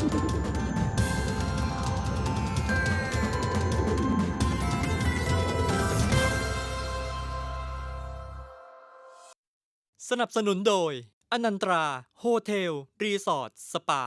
สนับสนุนโดย อนันตรา โฮเทล รีสอร์ท สปา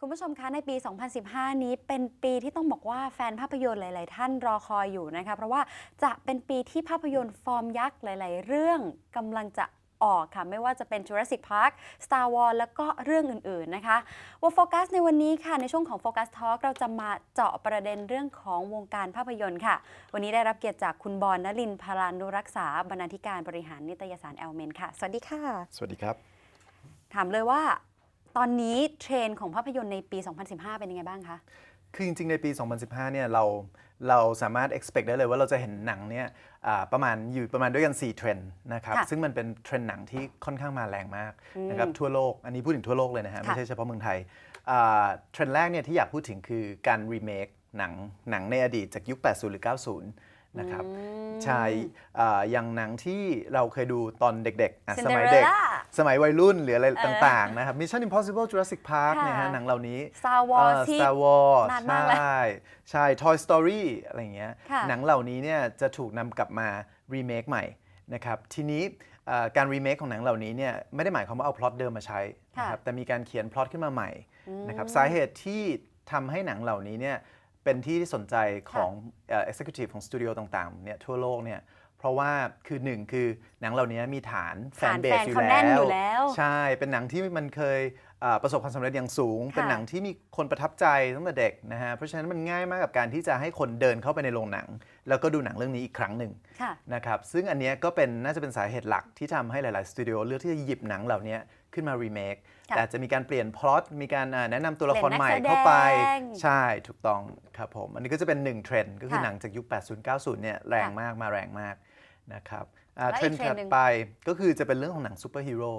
คุณผู้ชมคะในปี 2015 นี้เป็นปีที่ต้องบอกว่าแฟนภาพยนตร์หลาย ๆ ท่านรอคอยอยู่นะคะ เพราะว่าจะเป็นปีที่ภาพยนตร์ฟอร์มยักษ์หลาย ๆ เรื่องกำลังจะออกค่ะ ไม่ว่าจะเป็น Jurassic Park Star Wars แล้วก็เรื่องอื่น ๆ นะคะว่าโฟกัสในวันนี้ค่ะ ในช่วงของ Focus Talk เราจะมาเจาะประเด็นเรื่องของวงการภาพยนตร์ค่ะ วันนี้ได้รับเกียรติจากคุณบอลนลินทร์พารานุรักษา บรรณาธิการบริหารนิตยสารแอลเมนค่ะ สวัสดีค่ะ สวัสดีครับ ถามเลยว่า ตอนนี้เทรนด์ของภาพยนตร์ในปี 2015 เป็นยังไงบ้างคะ คือจริงๆ ในปี 2015 เนี่ยเราเราสามารถ expect ได้เลยว่าเราจะเห็นหนังเนี่ยอ่าประมาณอยู่ประมาณด้วยกัน 4 เทรนด์นะครับค่ะซึ่งมันเป็นเทรนด์หนังที่ค่อนข้างมาแรงมากนะครับทั่วโลก อันนี้พูดถึงทั่วโลกเลยนะฮะค่ะไม่ใช่เฉพาะเมืองไทยอ่าเทรนด์แรกเนี่ยที่อยากพูดถึงคือการรีเมคหนังหนังในอดีตจากยุค 80 หรือ 90 นะครับใช่อ่าอย่างหนังที่เราเคยดูตอนเด็กๆอะสมัยเด็ก Cinderella สมัยวัยรุ่นหรืออะไรต่างๆนะครับ Mission Impossible Jurassic Park ค่ะเนี่ยฮะหนังเหล่านี้ Star Wars เอ่อที่ Star Wars นานมากแล้วใช่ใช่ Toy Story อะไรอย่างเงี้ยค่ะหนังเหล่านี้เนี่ยจะถูกนำกลับมารีเมคใหม่นะครับทีนี้เอ่อการรีเมคของหนังเหล่านี้เนี่ยไม่ได้หมายความว่าเอาพล็อตเดิมมาใช้นะครับแต่มีการเขียนพล็อตขึ้นมาใหม่นะครับสาเหตุที่ทำให้หนังเหล่านี้เนี่ย เป็นที่สนใจของเอ่อ executive ของสตูดิโอต่างๆเนี่ยทั่วโลกเนี่ยเพราะว่าคือหนึ่งคือหนังเหล่านี้มีฐานแฟนฐานเบแฟสนอยู่เขาแน่แล้นวอยู่แล้ว ใช่ เป็นหนังที่มันเคยเอ่อประสบความสำเร็จอย่างสูงค่ะเป็นหนังที่มีคนประทับใจตั้งแต่เด็กนะฮะเพราะฉะนั้นมันง่ายมากกับการที่จะให้คนเดินเข้าไปในโรงหนัง แล้วก็ดูหนังเรื่องนี้อีกครั้งหนึ่ง ค่ะ นะครับซึ่งอันเนี้ยก็เป็นน่าจะเป็นสาเหตุหลักที่ทำให้หลาย ๆ สตูดิโอเลือกที่จะหยิบหนังเหล่านี้ ขึ้นมารีเมคค่ะแต่จะมีการเปลี่ยนพล็อตมีการอ่าแนะนำตัวละครเปลี่ยนใหม่นักแสดงเข้าไป ใช่ถูกต้องครับผม อันนี้ก็จะเป็นหนึ่งเทรนด์ก็คือค่ะหนังจากยุค 80 90 เนี่ยแรงมากมาแรงมากนะครับอ่าแล้วเทรอีนกด์เทรนด์ถัดหนึ่งไปก็คือจะเป็นเรื่องของหนังซูเปอร์ฮีโร่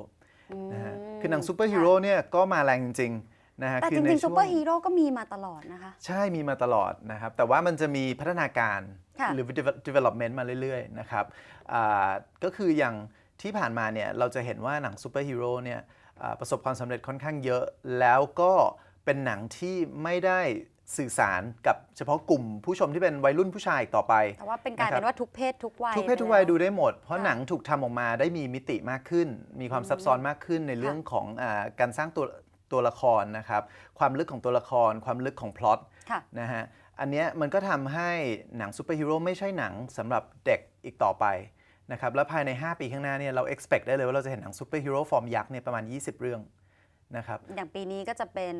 นะฮะคือหนังซูเปอร์ฮีโร่เนี่ยก็มาแรงจริงๆนะฮะแต่คืจในริงๆช่ซูวเปอร์ฮีโร่ก็มีมาตลอดนะคะ ใช่มีมาตลอดนะครับ แต่ว่ามันจะมีพัฒนาการค่ะหรือ develop- development มาเรื่อยๆนะครับอ่าก็คืออย่างที่ผ่านมาเนี่ยเราจะเห็นว่าหนังซูเปอร์ฮีโร่เนี่ยอ่า ประสบความสำเร็จค่อนข้างเยอะ แล้วก็เป็นหนังที่ไม่ได้สื่อสารกับเฉพาะกลุ่มผู้ชมที่เป็นวัยรุ่นผู้ชายอีกต่อไป แต่ว่าเป็นกลายนะครับเป็นว่าทุกเพศทุกวัยทุกเพศไปทุกวัยแล้ดูได้หมด เพราะค่ะหนังถูกทำออกมาได้มีมิติมากขึ้น มีความซับซ้อนมากขึ้นในเรื่องของอาการสร้างตัวตัวละครนะครับ ความลึกของตัวละคร ความลึกของพล็อตค่ะ นะฮะ อันเนี้ยมันก็ทำให้หนังซูเปอร์ฮีโร่ไม่ใช่หนังสำหรับเด็กอีกต่อไป นะครับแล้วภายใน 5 ปีข้างหน้าเนี่ยเรา expect ได้เลยว่าเราจะเห็นหนังซูเปอร์ฮีโร่ฟอร์มยักษ์เนี่ยประมาณ 20 เรื่องนะครับอย่างปีนี้ก็จะเป็น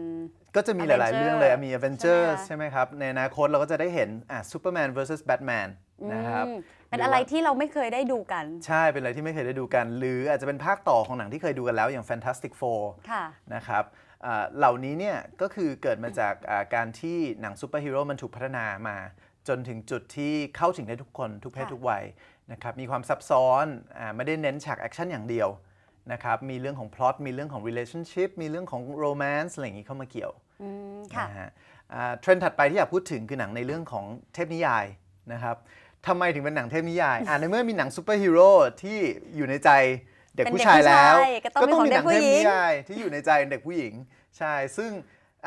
ก็จะมีหลาย ๆ เรื่องเลยมี Avengers ใช่ใช่ไหไหมมคะครับ ในอนาคตเราก็จะได้เห็นอะ Superman vs Batman นะครับอืมเป็นหรืออะไรว่าที่เราไม่เคยได้ดูกัน ใช่เป็นอะไรที่ไม่เคยได้ดูกัน หรืออาจจะเป็นภาคต่อของหนังที่เคยดูกันแล้วอย่าง Fantastic Four ค่ะนะครับอ่าเหล่านี้เนี่ยก็คือเกิดมาจากอ่าการที่หนังซูเปอร์ฮีโร่มันถูกพัฒนามา จนถึงจุดที่เข้าถึงได้ทุกคนทุกเพศค่ะทุกวัย นะครับมีความซับซ้อนอาไม่ได้เน้นฉากแอคชั่นอย่างเดียวนะครับมีเรื่องของพล็อตมีเรื่องของ relationship มีเรื่องของ romance อะไรอย่างนี้เข้ามาเกี่ยวอืมค่ะนะฮะอ่าเทรนด์ถัดไปที่อยากพูดถึงคือหนังในเรื่องของเทพนิยายนะครับทำไมถึงเป็นหนังเทพนิยายอ่าในเมื่อมีหนังซูเปอร์ฮีโร่ที่อยู่ในใจเด็กเป็นผู้เด็กชายแล้วผู้ชายก็ต้องมีหนัของเด็กผู้เทพหญิงนิยายที่อยู่ในใจเด็กผู้หญิงใช่ซึ่ง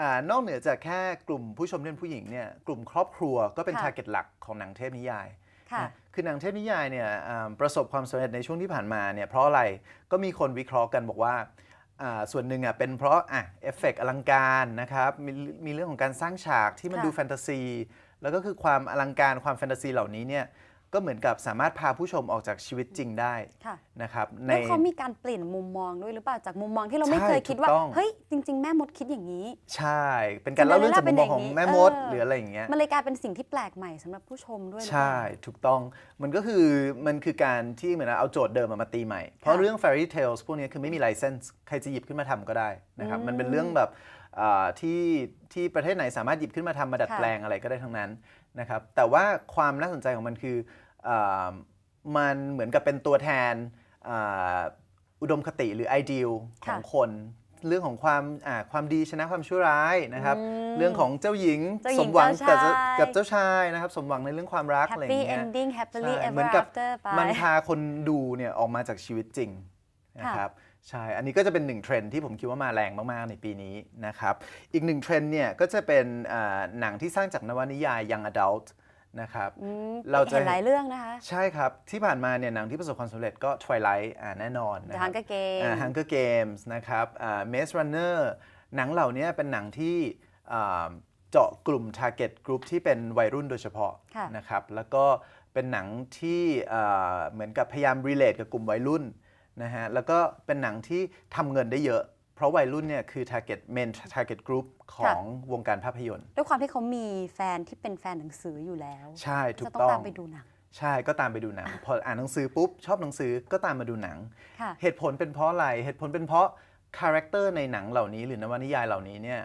อานอกเหนือจากแค่กลุ่มผู้ชมที่เป็นผู้หญิงเนี่ยกลุ่มครอบครัวก็เป็นค่ะ ทาร์เก็ตหลักของหนังเทพนิยาย ค่ะ นะคือหนังเทพนิยายเนี่ยอ่าประสบความสำเร็จในช่วงที่ผ่านมาเนี่ยเพราะอะไรก็มีคนวิเคราะห์กันบอกว่าอ่าส่วนหนึ่งอะเป็นเพราะอะเอฟเฟกต์อลังการนะครับมีมีเรื่องของการสร้างฉากที่มันค่ะ ดูแฟนตาซี แล้วก็คือความอลังการความแฟนตาซีเหล่านี้เนี่ย ก็เหมือนกับสามารถพาผู้ชมออกจากชีวิตจริงได้ค่ะ นะครับใน แล้วเขามีการเปลี่ยนมุมมองด้วยหรือเปล่าจากมุมมองที่เราไม่ใช่เคยคิดว่า ถูกต้อง เฮ้ย จริง ๆ แม่มดคิดอย่างนี้ ใช่ เป็นการเล่าเรื่องจากมุมมองของแม่มดเออหรืออะไรอย่างเงี้ย มันเลยกลายเป็นสิ่งที่แปลกใหม่สำหรับผู้ชมด้วยหรือเปใช่ล่าถูกต้อง มันก็คือมันคือการที่เหมือนเอาโจทย์เดิมมาตีใหม่ เพราะค่ะเรื่อง fairy tales พวกนี้คือไม่มี license ใครจะหยิบขึ้นมาทำก็ได้นะครับ มันเป็นเรื่องแบบอ่า ที่ที่ประเทศไหนสามารถหยิบขึ้นมาทำมาดัดค่ะแปลงอะไรก็ได้ทั้งนั้นนะครับแต่ว่าความน่าสนใจของมันคืออามันเหมือนกับเป็นตัวแทนอาอุดมคติหรือ ideal ของคนเรื่องของความอ่าความดีชนะความชั่วร้ายนะครับอืมเรื่องของเจ้าหญิงเจ้าหญิสงมหวังเจ้ากับชายกับเจ้าชายนะครับสมหวังในเรื่องความรักอะไรอย่าง happy เงี้ย ending happily ใช่ ever เหมือนกับ after ไปมันพาคนดูเนี่ยออกมาจากชีวิตจริง นะครับใช่อันนี้ก็จะเป็นหนึ่งเทรนด์ที่ผมคิดว่ามาแรงมากๆในปีนี้นะครับอีกหนึ่งเทรนด์เนี่ยก็จะเป็นอ่าหนังที่สร้างจากนวนิยาย Young Adult นะครับอืมเราจะเห็นหลายเรื่องนะคะ ใช่ครับ ที่ผ่านมาเนี่ยหนังที่ประสบความสำเร็จก็ Twilight อ่าแน่นอน The นะครับ Hunger Games อ่า Hunger Games นะครับอ่า Maze Runner หนังเหล่านี้เป็นหนังที่อ่าเจาะกลุ่ม target group ที่เป็นวัยรุ่นโดยเฉพาะค่ะนะครับแล้วก็เป็นหนังที่อ่าเหมือนกับพยายาม relate กับกลุ่มวัยรุ่น นะฮะแล้วก็เป็นหนังที่ทำเงินได้เยอะ เพราะวัยรุ่นเนี่ยคือ target main target group ของวงการภาพยนตร์ ด้วยความที่เขามีแฟนที่เป็นแฟนหนังสืออยู่แล้วใช่ถูจะกต้องต้อง ตามไปดูหนัง ใช่ก็ตามไปดูหนัง พออ่านหนังสือปุ๊บ ชอบหนังสือก็ตามมาดูหนัง ค่ะ เหตุผลเป็นเพราะอะไร เหตุผลเป็นเพราะคาแรคเตอร์ในหนังเหล่านี้ หรือนวนิยายเหล่านี้เนี่ย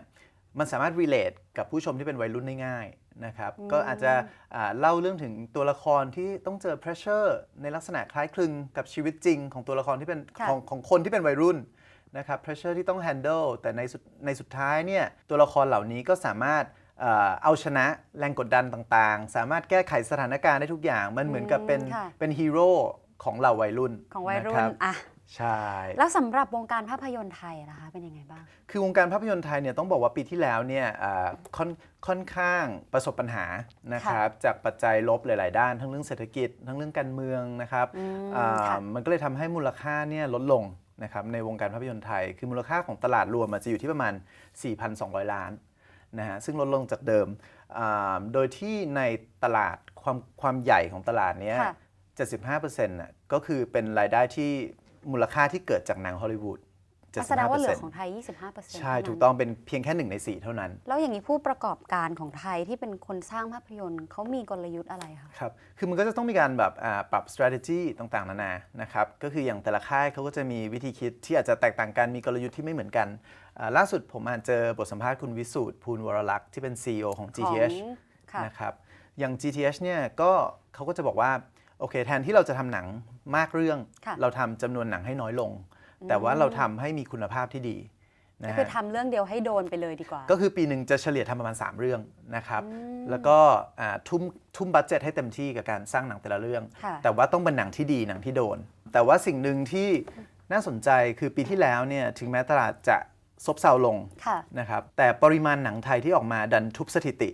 มันสามารถ relate กับผู้ชมที่เป็นวัยรุ่นได้ง่าย นะครับ ก็อาจจะอ่าเล่าเรื่องถึงตัวละครที่ต้องเจอ pressure ในลักษณะคล้ายคลึงกับชีวิตจริงของตัวละครที่เป็นค่ะของของคนที่เป็นวัยรุ่นนะครับ pressure ที่ต้อง handle แต่ในสุดในสุดท้ายเนี่ยตัวละครเหล่านี้ก็สามารถเอ่อเอาชนะแรงกดดันต่างๆ สามารถแก้ไขสถานการณ์ได้ทุกอย่าง มันเหมือนกับเป็นค่ะเป็นฮีโร่ของเหล่าวัยรุ่นของวัยรุ่ะนคบอะ ใช่ แล้วสำหรับวงการภาพยนตร์ไทยนะคะเป็นยังไงบ้าง คือวงการภาพยนตร์ไทยเนี่ยต้องบอกว่าปีที่แล้วเนี่ยอ่าค่อนค่อนข้างประสบปัญหานะครับจากปัจจัยลบหลาย ๆ ด้าน ทั้งเรื่องเศรษฐกิจ ทั้งเรื่องการเมืองนะครับอืมอ่าค่ะ มันก็เลยทำให้มูลค่าเนี่ยลดลงนะครับในวงการภาพยนตร์ไทย คือมูลค่าของตลาดรวมอะจะอยู่ที่ประมาณ 4,200 ล้านนะฮะซึ่งลดลงจากเดิมอ่าโดยที่ในตลาดความความใหญ่ของตลาดเนี้ย ค่ะ 75%น่ะก็คือเป็นรายได้ที่ มูลค่าที่เกิดจากหนังฮอลลีวูดแสดงว่าเหลือของ75%ไทย 25%ใช่เท่านั้นถูกต้องเป็นเพียงแค่หนึ่งในสี่เท่านั้น แล้วอย่างนี้ผู้ประกอบการของไทยที่เป็นคนสร้างภาพยนตร์เขามีกลยุทธ์อะไรคะครับ คือมันก็จะต้องมีการแบบอ่าปรับ strategy ต่างๆ นานา นะครับ ก็คืออย่างแต่ละค่ายเขาก็จะมีวิธีคิดที่อาจจะแตกต่างกัน มีกลยุทธ์ที่ไม่เหมือนกันอ่าล่าสุดผมอ่านเจอบทสัมภาษณ์คุณวิสูตรภูลวรลักษ์ที่เป็น CEO ของ GTH ของค่ะนะครับ อย่าง GTH เนี่ยก็เขาก็จะบอกว่า โอเค แทนที่เราจะทำหนังมากเรื่องค่ะเราทำจำนวนหนังให้น้อยลง แต่ว่าเราทำให้มีคุณภาพที่ดีนะก็ฮะคือทำเรื่องเดียวให้โดนไปเลยดีกว่า ก็คือปีหนึ่งจะเฉลี่ยทำประมาณ 3 เรื่องนะครับ แล้วก็อ่าทุ่มทุ่มบัตเจ็ตให้เต็มที่กับการสร้างหนังแต่ละเรื่องค่ะแต่ว่าต้องเป็นหนังที่ดีหนังที่โดน แต่ว่าสิ่งหนึ่งที่น่าสนใจคือปีที่แล้วเนี่ยถึงแม้ตลาดจะซบเซาลงค่ะนะครับแต่ปริมาณหนังไทยที่ออกมาดันทุบสถิติ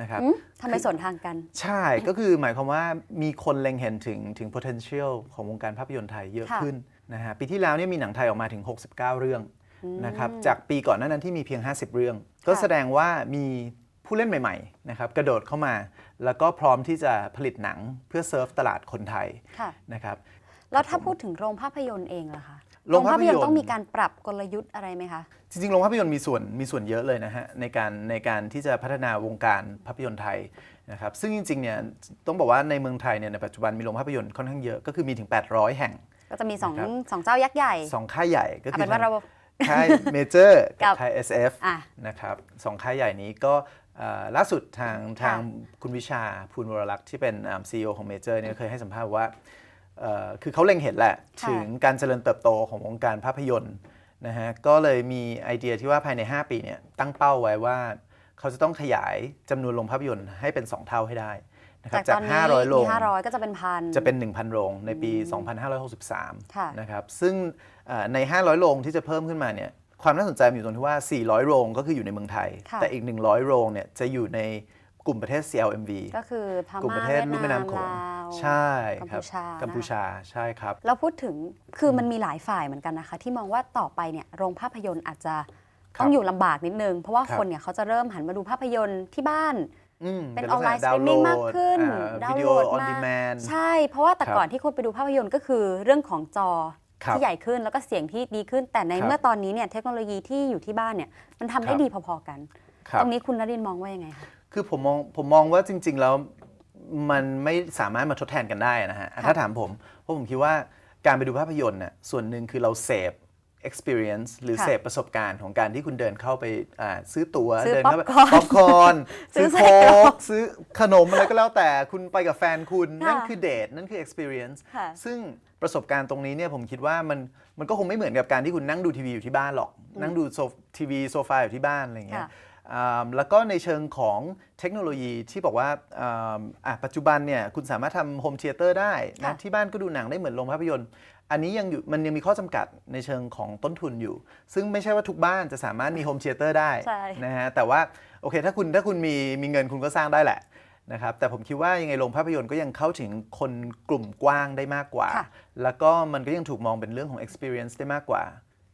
นะครับอืมทำไมสวนทางกัน ใช่ก็คือหมายความว่ามีคนเล็งเห็นถึงถึง potential ของวงการภาพยนตร์ไทยเยอะค่ะขึ้นนะฮะปีที่แล้วเนี่ยมีหนังไทยออกมาถึง 69 เรื่องนะครับจากปีก่อนหนานั้นที่มีเพียง 50 เรื่อง ก็แสดงว่ามีผู้เล่นใหม่ๆนะครับกระโดดเข้ามา แล้วก็พร้อมที่จะผลิตหนังเพื่อเซิร์ฟตลาดคนไทยค่ะนะครับแล้วถ้าพูดถึงโรงภาพยนตร์เองล่ะคะ โรงภาพยนตร์ต้องมีการปรับกลยุทธ์อะไรไหมคะ จริงๆโรงภาพยนตร์มีส่วนมีส่วนเยอะเลยนะฮะในการในการที่จะพัฒนาวงการภาพยนตร์ไทยนะครับซึ่งจริงๆเนี่ยต้องบอกว่าในเมืองไทยเนี่ยในปัจจุบันมีโรงภาพยนตร์ค่อนข้างเยอะก็คือมีถึง 800 แห่ง ก็จะมีสองนะครับสองเจ้ายักษ์ใหญ่สองค่ายใหญ่ก็เอาคืเป็อนว่าเราค่ายเมเจอร์กักับบค่าย SF อะนะครับสองค่ายใหญ่นี้ก็เอ่อล่าสุดทางทางคุณวิชาภูลวรลักษ์ที่เป็นซีอีโอของเมเจอร์เนี่ยเคยให้สัมภาษณ์ว่าเอ่อ คือเขาเล็งเห็นแหละค่ะถึงการเจริญเติบโตของวงการภาพยนตร์นะฮะก็เลยมีไอเดียที่ว่าภายใน 5 ปีเนี่ยตั้งเป้าไว้ว่าเขาจะต้องขยายจำนวนโรงภาพยนตร์ให้เป็น 2 เท่าให้ได้นะครับจากตอนนี้500 โรงมี500 ก็จะเป็นพันจะเป็น 1,000 โรงในปีค่ะ2563 นะครับ ซึ่งเอ่อใน 500 โรงที่จะเพิ่มขึ้นมาเนี่ยความน่าสนใจมันอยู่ตรงที่ว่า 400 โรงก็คืออยู่ในเมืองไทยค่ะแต่อีก 100 โรงเนี่ยจะอยู่ใน กลุ่มประเทศ CLMV ก็คือพกลุ่มม่าประเทศเวียดลุ่มแม่นามน้ำโขงลาวใช่กัมครัพูบชากัมพูชาใช่ครับแล้วพูดถึงคือมันมีหลายฝ่ายเหมือนกันนะคะ ที่มองว่าต่อไปเนี่ยโรงภาพยนตร์อาจจะต้องอยู่ลำบากนิดนึง เพราะว่าครับ คนเนี่ยเขาจะเริ่มหันมาดูภาพยนตร์ที่บ้าน อืมเป็นลัอกอนษไลณะน์สตรีมมิ่งมากขึ้นดาดาววน์น์โหโหลลดดออนมาดีแมน ใช่ เพราะว่าแต่ครับก่อนที่คนไปดูภาพยนตร์ก็คือเรื่องของจอครับที่ใหญ่ขึ้นแล้วก็เสียงที่ดีขึ้น แต่ในครับเมื่อตอนนี้เนี่ยเทคโนโลยีที่อยู่ที่บ้านเนี่ยมันทำได้ครับ ดีพอๆกัน ครับ ตรงนี้คุณนรินทร์มองว่ายังไงคะ คือผมมองผมมองว่าจริง ๆ แล้วมันไม่สามารถมาทดแทนกันได้นะฮะค่ะถ้าถามผมเพราะผมคิดว่าการไปดูภาพยนตร์น่ะส่วนหนึ่งคือเราเสพ experience หรือค่ะเสพประสบการณ์ของการที่คุณเดินเข้าไปอ่าซื้อตัว๋วซื้อเดิเข้าไป popcorn ป๊อปคอร์นซื้ซื้ออไส้โค้กรอกกซื้อขนมอะไรก็แล้วแต่คุณไปกับแฟนคุณ ค่ะนั่นคือเดทนั่นคือ experience ค่ะ ซึ่งประสบการณ์ตรงนี้เนี่ยผมคิดว่ามันมันก็คงไม่เหมือนกับการที่คุณนั่งดูทีวีอยู่ที่บ้านหรอก นั่งดูโซฟทีวีโซฟาอยู่ที่บ้านอะไรอย่างเงี้ย ค่ะอ่า แล้วก็ในเชิงของเทคโนโลยีที่บอกว่าอ่าอะปัจจุบันเนี่ยคุณสามารถทำโฮมเทเตอร์ได้นะค่ะที่บ้านก็ดูหนังได้เหมือนโรงภาพยนตร์ อันนี้ยังอยู่มันยังมีข้อจำกัดในเชิงของต้นทุนอยู่ ซึ่งไม่ใช่ว่าทุกบ้านจะสามารถมีโฮมเทเตอร์ได้ใช่นะฮะแต่ว่าโอเคถ้าคุณถ้าคุณมีมีเงินคุณก็สร้างได้แหละนะครับแต่ผมคิดว่ายังไงโรงภาพยนตร์ก็ยังเข้าถึงคนกลุ่มกว้างได้มากกว่าค่ะแล้วก็มันก็ยังถูกมองเป็นเรื่องของ experience ได้มากกว่า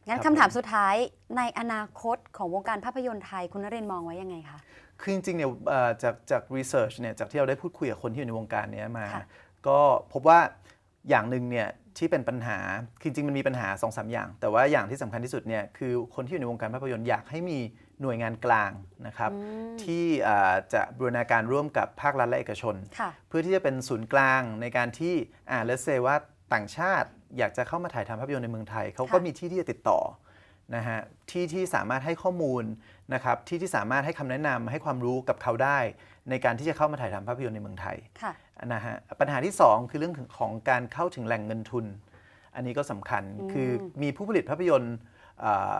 งั้นครับคำถามสุดท้ายในอนาคตของวงการภาพยนตร์ไทยคุณนรินทร์มองไว้ยังไงคะ คือจริงๆเนี่ยเอ่อจากจากรีเสิร์ชเนี่ยจากที่เราได้พูดคุยกับคนที่อยู่ในวงการเนี้ยมา ค่ะ ก็พบว่าอย่างหนึ่งเนี่ยที่เป็นปัญหาคือจริงๆมันมีปัญหา2อสอย่าง แต่ว่าอย่างที่สำคัญที่สุดเนี่ยคือคนที่อยู่ในวงการภาพยนตร์อยากให้มีหน่วยงานกลางนะครับที่อ่าจะบูรณาการร่วมกับภาครัฐและเอกชน ค่ะ เพื่อที่จะเป็นศูนย์กลางในการที่อ่าเลเซว่าต่างชาติ อยากจะเข้ามาถ่ายทำภาพยนตร์ในเมืองไทยเขาก็ค่ะมีที่ที่จะติดต่อนะฮะที่ที่สามารถให้ข้อมูลนะครับที่ที่สามารถให้คำแนะนำให้ความรู้กับเขาได้ ในการที่จะเข้ามาถ่ายทำภาพยนตร์ในเมืองไทยค่ะนะฮะปัญหาที่ 2 คือเรื่องของการเข้าถึงแหล่งเงินทุน อันนี้ก็สำคัญคือมีผู้ผลิตภาพยนตร์อ่า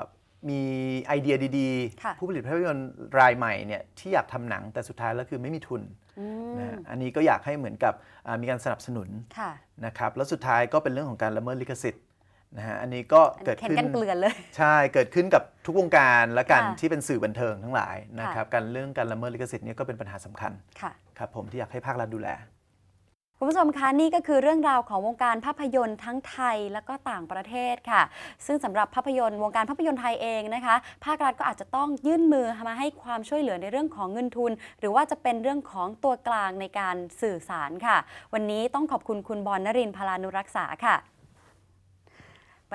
มีไอเดียดีค่ะๆผู้ผลิตภาพยนตร์รายใหม่เนี่ยที่อยากทำหนังแต่สุดท้ายแล้วคือไม่มีทุนอืมนะฮะอันนี้ก็อยากให้เหมือนกับอ่า มีการสนับสนุนค่ะนะครับแล้วสุดท้ายก็เป็นเรื่องของการละเมิดลิขสิทธิ์นะฮะอันนี้ก็อันเกิดเห็นขึ้นกันเกลือนเลยใช่เกิดขึ้นกับทุกวงการและกันค่ะที่เป็นสื่อบันเทิงทั้งหลายนะค่ะครับการเรื่องการละเมิดลิขสิทธิ์เนี่ยก็เป็นปัญหาสำคัญค่ะครับผมที่อยากให้ภาครัฐดูแล คุณผู้ชมคะนี่ก็คือเรื่องราวของวงการภาพยนตร์ทั้งไทยและก็ต่างประเทศค่ะ ซึ่งสำหรับภาพยนตร์วงการภาพยนตร์ไทยเองนะคะ ภาครัฐก็อาจจะต้องยื่นมือมาให้ความช่วยเหลือในเรื่องของเงินทุน หรือว่าจะเป็นเรื่องของตัวกลางในการสื่อสารค่ะ วันนี้ต้องขอบคุณคุณบอลนรินทร์พลานุรักษาค่ะ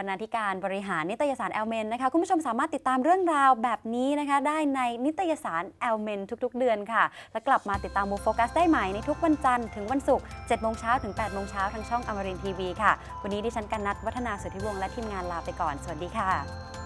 รรณาธิการบริหารนิตยสารแอลเมนนะคะคุณผู้ชมสามารถติดตามเรื่องราวแบบนี้นะคะ ได้ในนิตยสารแอลเมนทุก ๆ เดือนค่ะ และกลับมาติดตามบูโฟกัสได้ใหม่ในทุกวันจันทร์ถึงวันศุกร์7โมงเช้าถึง8โมงเช้าทางช่องอมรินทีวีค่ะ วันนี้ดิฉันกันนัทวัฒนาสุทธิวงศ์และทีมงานลาไปก่อน สวัสดีค่ะ